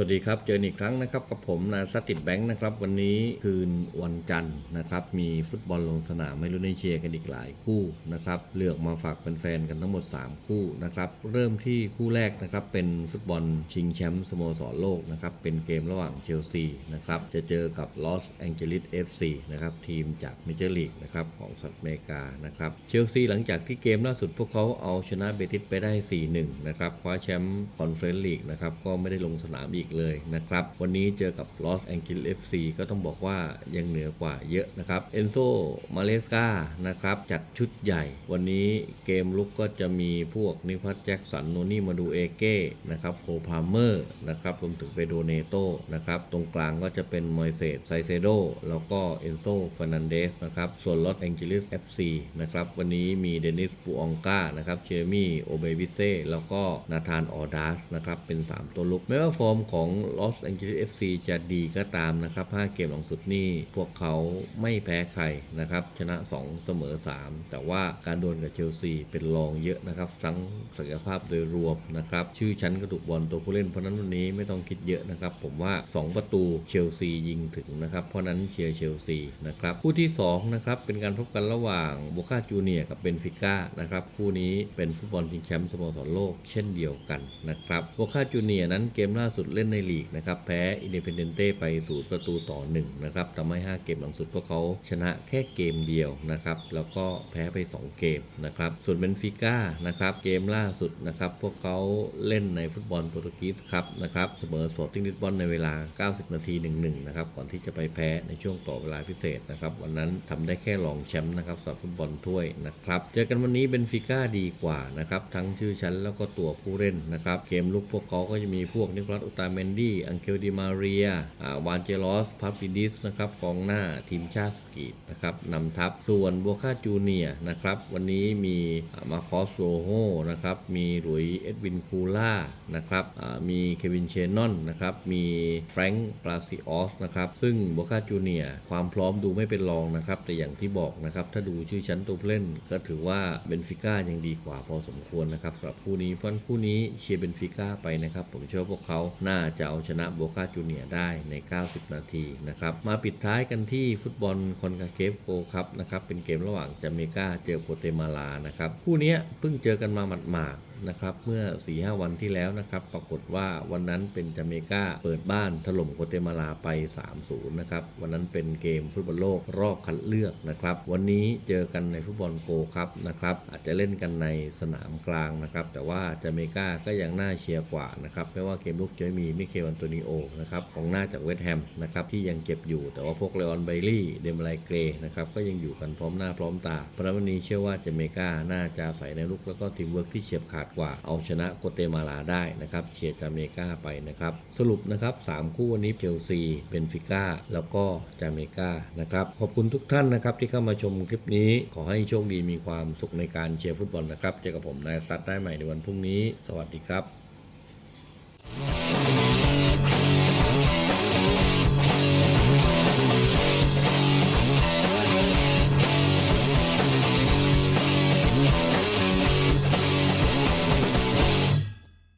วัสดีครับ เจออีกครั้งนะครับกับผมนาสติดแบงค์นะครับ วันนี้คืนวันจันทร์นะครับ มีฟุตบอลลงสนามไม่รู้ในเชียร์กันอีกหลายคู่นะครับ เลือกมาฝากแฟนๆกันทั้งหมด 3 คู่นะครับ เริ่มที่คู่แรกนะครับ เป็นฟุตบอลชิงแชมป์สโมสรโลกนะครับ เป็นเกมระหว่างเชลซีนะครับ จะเจอกับลอสแองเจลิส FC นะครับ ทีมจากเมเจอร์ลีกนะครับของสหรัฐอเมริกานะครับ เชลซีหลังจากที่เกมล่าสุดพวกเขาเอาชนะเบติสไปได้ 4-1 นะครับ คว้าแชมป์คอนเฟอเรนซ์ลีกนะครับ ก็ไม่ได้ลงสนามอีกเลยนะครับ วันนี้เจอกับลอสแองเจลิส FC ก็ต้องบอกว่ายังเหนือกว่าเยอะนะครับเอนโซมาเลสกานะครับจัดชุดใหญ่ วันนี้เกมลุกก็จะมีพวกนิพัทแจ็คสันโนนี่มาดูเอเก้นะครับโคพาเมอร์นะครับรวมถึงเปโดเนโตนะครับตรงกลางก็จะเป็นมอยเซสไซเซโดแล้วก็เอนโซฟ r นันเดสนะครับส่วนลอสแองเจลิส FC นะครับวันนี้มีเดนิสปูองกานะครับเชมี่โอเบวิเซ่แล้วก็นาธานออดัสนะครับเป็น 3 ตัวลุกแม้ว่าฟอร์มของลอสแองเจลิส FC จะดีก็ตามนะครับ 5 เกมหลังสุดนี่พวกเขาไม่แพ้ใครนะครับ ชนะ 2 เสมอ 3 แต่ว่าการดวลกับเชลซีเป็นรองเยอะนะครับ ทั้งศักยภาพโดยรวมนะครับ ชื่อชั้นกระดูกบอลตัวผู้เล่น เพราะนั้นวันนี้ไม่ต้องคิดเยอะนะครับ ผมว่า 2 ประตูเชลซียิงถึงนะครับ เพราะฉะนั้นเชียร์เชลซีนะครับ คู่ที่ 2 นะครับ เป็นการพบกันระหว่างโบคาจูเนียกับเบนฟิก้านะครับ คู่นี้เป็นฟุตบอลชิงแชมป์สโมสรโลกเช่นเดียวกันนะครับโบคาจูเนียนั้นเกมล่าสุดเล่นในลีกนะครับแพ้อินเดเพนเดนเต้ไปศูนย์ประตูต่อ1นะครับทำให้ 5 เกมหลังสุดพวกเขาชนะแค่เกมเดียวนะครับแล้วก็แพ้ไป 2 เกมนะครับส่วนเบนฟิก้านะครับเกมล่าสุดนะครับพวกเขาเล่นในฟุตบอลโปรตุเกสครับนะครับเสมอสปอร์ติ้งลิสบอนในเวลา 90 นาที 1-1 นะครับก่อนที่จะไปแพ้ในช่วงต่อเวลาพิเศษนะครับวันนั้นทำได้แค่รองแชมป์นะครับสำหรับฟุตบอลถ้วยนะครับเจอกันวันนี้เบนฟิก้าดีกว่านะครับทั้งชื่อชั้นแล้วก็ตัวผู้เล่นนะครับเกมลุกพวกเขาก็จะมีพวกนิโคลัสอุตาเมนดี้ อังเคลดิมาเรียอ่าวานเจลอสพับปิดิสนะครับกองหน้าทีมชาติสกีนะครับนำทัพส่วนบัวคาจูเนียนะครับ วันนี้มีมาคอสโรโฮนะครับ มีหลุยเอ็ดวินคูล่านะครับมีเควินเชนนอนนะครับ มีแฟรงค์ปราซิออสนะครับ ซึ่งบัวคาจูเนียความพร้อมดูไม่เป็นรองนะครับ แต่อย่างที่บอกนะครับ ถ้าดูชื่อชั้นตัวเล่น ก็ถือว่าเบนฟิก้ายังดีกว่าพอสมควรนะครับสำหรับคู่นี้เพราะนั้นคู่นี้เชียร์เบนฟิก้าไปนะครับ ผมเชื่อว่าพวกเขาน่าจะเอาชนะโบคาจูเนียได้ใน 90 นาทีนะครับ มาปิดท้ายกันที่ฟุตบอลคอนคาเคฟโกครับนะครับ เป็นเกมระหว่างจาเมกาเจอโกเตมาลานะครับ คู่นี้เพิ่งเจอกันมาหมาดๆ นะครับเมื่อ4-5วันที่แล้วนะครับปรากฏว่าวันนั้นเป็นจาเมกาเปิดบ้านถล่มโกเตมาลาไป 3-0 นะครับวันนั้นเป็นเกมฟุตบอลโลกรอบคัดเลือกนะครับวันนี้เจอกันในฟุตบอลโกครับนะครับอาจจะเล่นกันในสนามกลางนะครับแต่ว่าจาเมกาก็ยังน่าเชียร์กว่านะครับไม่ว่าเกมลุกจะมีมิเคลอันโตนิโอนะครับของหน้าจากเวสต์แฮมนะครับที่ยังเจ็บอยู่แต่ว่าพวกเลออนไบลี่เดมไลเกรนะครับก็ยังอยู่กันพร้อมหน้าพร้อมตาเพราะฉะนั้นวันนี้เชื่อว่าจาเมกาน่าจะใส่ในลุกแล้วก็ทีมเวิร์กที่เฉียบขาดกว่าเอาชนะโกเตมาลาได้นะครับเชียร์จาเมกาไปนะครับ สรุปนะครับสามคู่วันนี้เชลซีเบนฟิก้าแล้วก็จาเมกานะครับ ขอบคุณทุกท่านนะครับที่เข้ามาชมคลิปนี้ ขอให้โชคดีมีความสุขในการเชียร์ฟุตบอลนะครับ เจอกับผมนายซัดได้ใหม่ในวันพรุ่งนี้ สวัสดีครับ